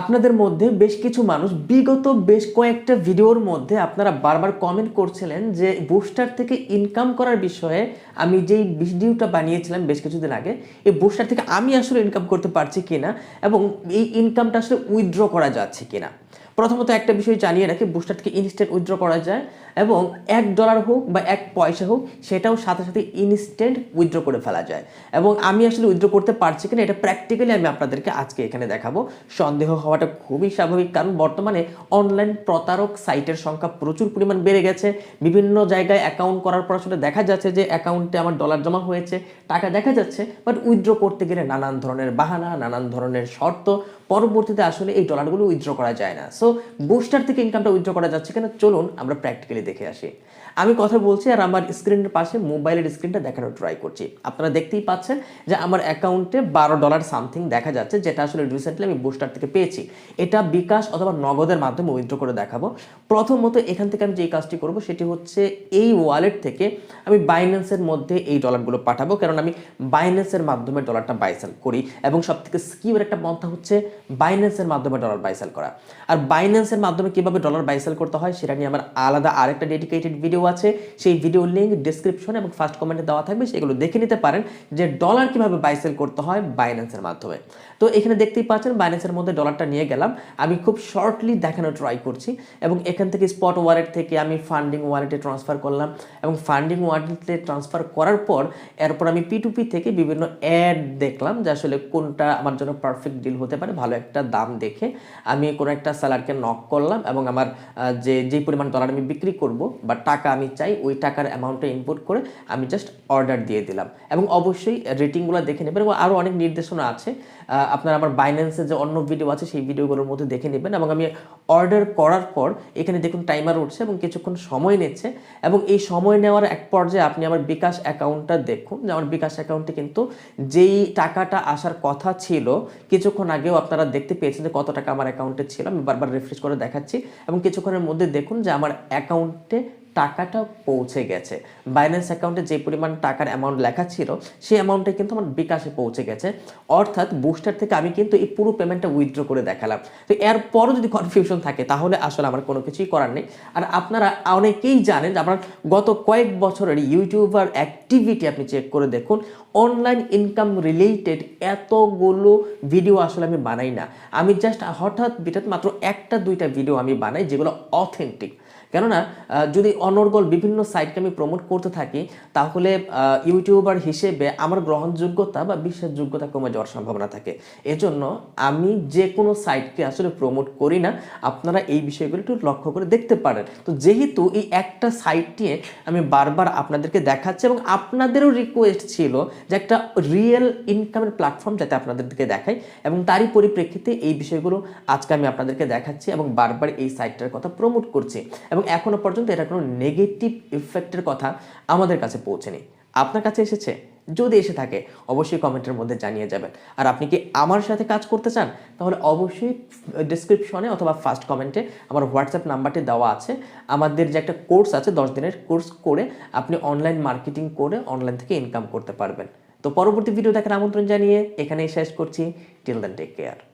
আপনাদের মধ্যে বেশ কিছু মানুষ, বিগত বেশ কয়েকটা ভিডিওর মধ্যে আপনারা বারবার কমেন্ট করছিলেন যে বুস্টার থেকে ইনকাম করার বিষয়ে আমি যেই ভিডিওটা বানিয়েছিলাম বেশ কিছুদিন আগে, এই বুস্টার থেকে আমি আসলে ইনকাম করতে পারছি কিনা এবং এই ইনকামটা আসলে উইথড্র করা যাচ্ছে কিনা? প্রথমত একটা বিষয় জানিয়ে রাখি বুস্টার থেকে ইনস্ট্যান্ট উইথড্র করা যায়। এবং এক ডলার হোক বা এক পয়সা হোক, সেটাও সাথে সাথে ইনস্ট্যান্ট উইথড্র করে ফেলা যায়। এবং আমি আসলে উইথড্র করতে পারছি কিনা, এটা প্র্যাকটিক্যালি আমি আপনাদেরকে আজকে এখানে দেখাবো। সন্দেহ হওয়াটা খুবই স্বাভাবিক, কারণ বর্তমানে অনলাইন প্রতারক সাইটের সংখ্যা প্রচুর পরিমাণ বেড়ে গেছে। বিভিন্ন জায়গায় অ্যাকাউন্ট করার পর আসলে দেখা যাচ্ছে যে অ্যাকাউন্টে আমার ডলার জমা হয়েছে, টাকা দেখা যাচ্ছে বাট উইথড্র করতে গেলে নানান ধরনের বাহানা, নানান ধরনের শর্ত, পরবর্তীতে আসলে এই ডলারগুলো উইথড্র করা যায় না। সো বুস্টার থেকে ইনকামটা উইথড্র করা যাচ্ছে কেন, চলুন আমরা প্র্যাকটিক্যালি দেখে আসি। আমি কথা বলছি আর আমার স্ক্রিনের পাশে মোবাইলের স্ক্রিনটা দেখানোর ট্রাই করছি। আপনারা দেখতেই পাচ্ছেন যে আমার অ্যাকাউন্টে বারো ডলার সামথিং দেখা যাচ্ছে, যেটা আসলে রিসেন্টলি আমি বুস্টার থেকে পেয়েছি। এটা বিকাশ অথবা নগদের মাধ্যমে উইথড্র করে দেখাবো। প্রথমত এখান থেকে আমি যে কাজটি করব, সেটি হচ্ছে এই ওয়ালেট থেকে আমি বাইন্যান্সের মধ্যে এই ডলারগুলো পাঠাবো। কারণ আমি বাইন্যান্সের মাধ্যমে ডলারটা বাইসেল করি এবং সব থেকে স্কিমের একটা পন্থা হচ্ছে বাইন্যান্সের মাধ্যমে ডলার বাইসেল করা। আর বাইন্যান্সের মাধ্যমে কীভাবে ডলার বাইসেল করতে হয়, সেটা নিয়ে আমার আলাদা আরেকটা ডেডিকেটেড ভিডিও আছে। সেই ভিডিও লিঙ্ক ডিসক্রিপশনে এবং ফার্স্ট কমেন্টে দেওয়া থাকবে, সেগুলো দেখে নিতে পারেন যে ডলার কীভাবে বাইসেল করতে হয় বাইন্যান্সের মাধ্যমে। তো এখানে দেখতেই পাচ্ছেন বাইন্যান্সের মধ্যে ডলারটা নিয়ে গেলাম। আমি খুব শর্টলি দেখানোর ট্রাই করছি এবং এখান থেকে স্পট ওয়ালেট থেকে আমি ফান্ডিং ওয়ালেটে ট্রান্সফার করলাম এবং ফান্ডিং ওয়ালেটে ট্রান্সফার করার পর এরপর আমি পিটুপি থেকে বিভিন্ন অ্যাড দেখলাম যে আসলে কোনটা আমার জন্য পারফেক্ট ডিল হতে পারে, ভালো একটা দাম দেখে আমি কোনো একটা সেলারকে নক করলাম এবং আমার যে যে পরিমাণ ডলার আমি বিক্রি করব বা টাকা আমি চাই, ওই টাকার অ্যামাউন্টটা ইনপুট করে আমি জাস্ট অর্ডার দিয়ে দিলাম। এবং অবশ্যই রেটিংগুলো দেখে নেবেন এবং আরও অনেক নির্দেশনা আছে। আপনার আমার বাইন্যান্সে যে অন্য ভিডিও আছে, সেই ভিডিওগুলোর মধ্যে দেখে নেবেন এবং আমি অর্ডার করার পর এখানে দেখুন টাইমার উঠছে এবং কিছুক্ষণ সময় নিচ্ছে। এবং এই সময় নেওয়ার এক পর্যায়ে আপনি আমার বিকাশ অ্যাকাউন্টটা দেখুন। যে আমার বিকাশ অ্যাকাউন্টে কিন্তু যেই টাকাটা আসার কথা ছিল, কিছুক্ষণ আগেও আপনারা দেখতে পেয়েছেন যে কত টাকা আমার অ্যাকাউন্টে ছিল। আমি বারবার রিফ্রেশ করে দেখাচ্ছি। এবং কিছুক্ষণের মধ্যে দেখুন যে আমার অ্যাকাউন্টে টাকাটা পৌঁছে গেছে। বাইন্যান্স অ্যাকাউন্টে যে পরিমাণ টাকার অ্যামাউন্ট লেখা ছিল, সেই অ্যামাউন্টটা কিন্তু আমার বিকাশে পৌঁছে গেছে। অর্থাৎ বুস্টার থেকে আমি কিন্তু এই পুরো পেমেন্টটা উইথড্র করে দেখালাম। তো এরপরও যদি কনফিউশন থাকে, তাহলে আসলে আমার কোনো কিছুই করার নেই। আর আপনারা অনেকেই জানেন যে আপনার গত কয়েক বছরের ইউটিউবার অ্যাক্টিভিটি আপনি চেক করে দেখুন অনলাইন ইনকাম রিলেটেড এতগুলো ভিডিও আসলে আমি বানাই না। আমি জাস্ট হঠাৎ বিঠাৎ মাত্র একটা দুইটা ভিডিও আমি বানাই যেগুলো অথেন্টিক কেননা যদি অনর্গল বিভিন্ন সাইটকে আমি প্রমোট করতে থাকি, তাহলে ইউটিউবার হিসেবে আমার গ্রহণযোগ্যতা বা বিশ্বাসযোগ্যতা কমে যাওয়ার সম্ভাবনা থাকে। এজন্য আমি যে কোনো সাইটকে আসলে প্রমোট করি না। আপনারা এই বিষয়গুলো একটু লক্ষ্য করে দেখতে পারেন। তো যেহেতু এই একটা সাইট নিয়ে আমি বারবার আপনাদেরকে দেখাচ্ছি এবং আপনাদেরও রিকোয়েস্ট ছিল যে একটা রিয়েল ইনকামের প্ল্যাটফর্ম যাতে আপনাদেরকে দেখাই এবং তারই পরিপ্রেক্ষিতে এই বিষয়গুলো আজকে আমি আপনাদেরকে দেখাচ্ছি এবং বারবার এই সাইটটার কথা প্রমোট করছি। এবং এখনও পর্যন্ত এটা কোনো নেগেটিভ ইফেক্টের কথা আমাদের কাছে পৌঁছেনি। আপনার কাছে এসেছে? যদি এসে থাকে, অবশ্যই কমেন্টের মধ্যে জানিয়ে যাবেন। আর আপনি কি আমার সাথে কাজ করতে চান? তাহলে অবশ্যই ডিসক্রিপশনে অথবা ফার্স্ট কমেন্টে আমার হোয়াটসঅ্যাপ নাম্বারটি দেওয়া আছে। আমাদের যে একটা কোর্স আছে, দশ দিনের কোর্স করে আপনি অনলাইন মার্কেটিং করে অনলাইন থেকে ইনকাম করতে পারবেন। তো পরবর্তী ভিডিও দেখার আমন্ত্রণ জানিয়ে এখানেই শেষ করছি। Till then take care